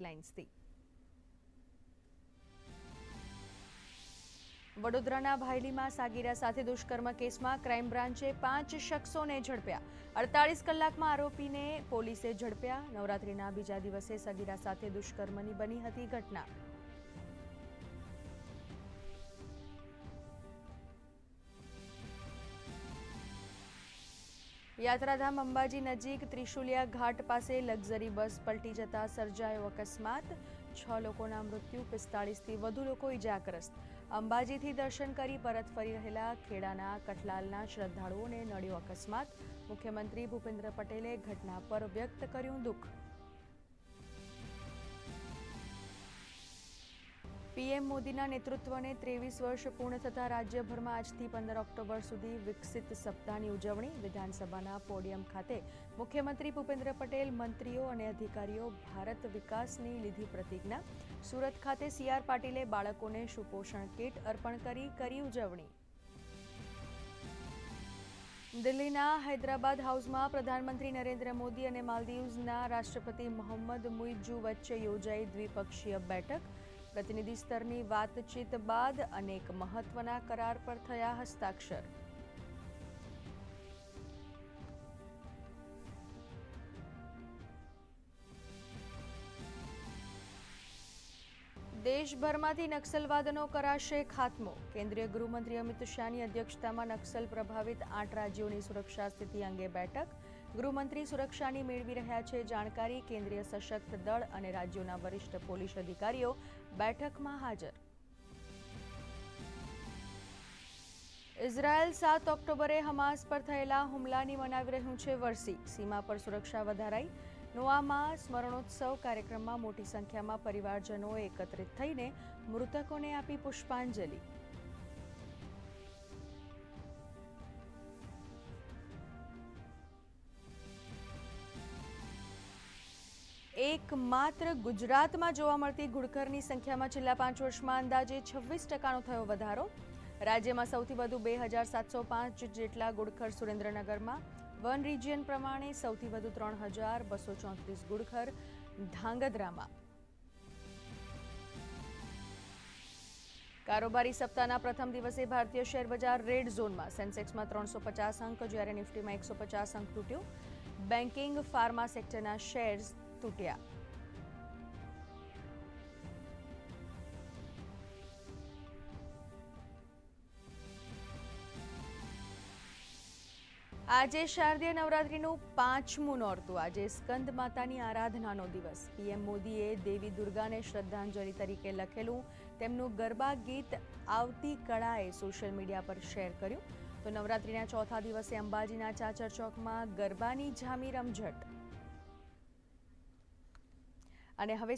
હેડલાઇન્સથી વડોદરાના ભાયલીમાં સાગીરા સાથે દુષ્કર્મ કેસમાં ક્રાઇમ બ્રાન્ચે પાંચ શખ્સોને ઝડપ્યા. અડતાલીસ કલાકમાં આરોપીને પોલીસે ઝડપ્યા. નવરાત્રીના બીજા દિવસે સગીરા સાથે દુષ્કર્મની બની હતી ઘટના. યાત્રાધામ અંબાજી નજીક ત્રિશુલિયા ઘાટ પાસે લક્ઝરી બસ પલટી જતા સર્જાયો અકસ્માત. છ લોકોના મૃત્યુ, પિસ્તાળીસથી વધુ લોકો ઇજાગ્રસ્ત. અંબાજીથી દર્શન કરી પરત ફરી રહેલા ખેડાના, કઠલાલના શ્રદ્ધાળુઓને નડ્યો અકસ્માત. મુખ્યમંત્રી ભૂપેન્દ્ર પટેલે ઘટના પર વ્યક્ત કર્યું દુઃખ. પીએમ મોદીના નેતૃત્વને ત્રેવીસ વર્ષ પૂર્ણ થતા રાજ્યભરમાં આજથી પંદર ઓક્ટોબર સુધી વિકસિત સપ્તાહની ઉજવણી વિધાનસભાના પોડિયમ ખાતે. મુખ્યમંત્રી ભૂપેન્દ્ર પટેલ, મંત્રીઓ અને અધિકારીઓ ભારત વિકાસની લીધી પ્રતિજ્ઞા. સુરત ખાતે સીઆર પાટીલે બાળકોને સુપોષણ કીટ અર્પણ કરી કરી ઉજવણી. દિલ્હીના હૈદરાબાદ હાઉસમાં પ્રધાનમંત્રી નરેન્દ્ર મોદી અને માલદીવ્સના રાષ્ટ્રપતિ મોહમ્મદ મુઇજુ વચ્ચે યોજાઈ દ્વિપક્ષીય બેઠક. પ્રતિનિધિ સ્તરની વાતચીત બાદ અનેક મહત્વના કરાર પર થયા હસ્તાક્ષર. દેશભરમાંથી નક્સલવાદનો કરાશે ખાત્મો. કેન્દ્રીય ગૃહમંત્રી અમિત શાહની અધ્યક્ષતામાં નક્સલ પ્રભાવિત આઠ રાજ્યોની સુરક્ષા સ્થિતિ અંગે બેઠક. ગૃહમંત્રી સુરક્ષાની મેળવી રહ્યા છે જાણકારી, કેન્દ્રીય સશસ્ત્ર દળ અને રાજ્યોના વરિષ્ઠ પોલીસ અધિકારીઓ બેઠકમાં હાજર. ઇઝરાયલ સાત ઓક્ટોબરે હમાસ પર થયેલા હુમલાની મનાવી રહ્યું છે વરસી. સીમા પર સુરક્ષા વધારાઈ, નોઆમાં સ્મરણોત્સવ કાર્યક્રમમાં મોટી સંખ્યામાં પરિવારજનો એકત્રિત થઈને મૃતકોને આપી પુષ્પાંજલિ. એકમાત્ર ગુજરાતમાં જોવા મળતી ઘુડખરની સંખ્યામાં છેલ્લા પાંચ વર્ષમાં અંદાજે છવ્વીસ ટકાનો થયો વધારો. રાજ્યમાં સૌથી વધુ બે હજાર સાતસો પાંચ જેટલા ગુડખર સુરેન્દ્રનગરમાં, વન રિજિયન પ્રમાણે સૌથી વધુ ત્રણ હજાર બસો ચોત્રીસ ગુડખર ધાંગધ્રામાં. કારોબારી સપ્તાહના પ્રથમ દિવસે ભારતીય શેર બજાર રેડ ઝોનમાં સેન્સેક્સમાં ત્રણસો પચાસ અંક, જ્યારે નિફ્ટીમાં એકસો પચાસ અંક તૂટ્યો. બેન્કિંગ ફાર્મા સેક્ટરના શેર્સ તૂટ્યા આજે શારદીય નવરાત્રીનું પાંચમું નોરતું. આજે સ્કંદ માતાની આરાધનાનો દિવસ. પીએમ મોદીએ દેવી દુર્ગાને શ્રદ્ધાંજલિ તરીકે લખેલું. તેમનું ગરબા ગીત આવતી કળાએ સોશિયલ મીડિયા પર શેર કર્યું. તો નવરાત્રીના ચોથા દિવસે અંબાજીના ચાચર ચોકમાં ગરબાની જામી રમઝટ અને હવે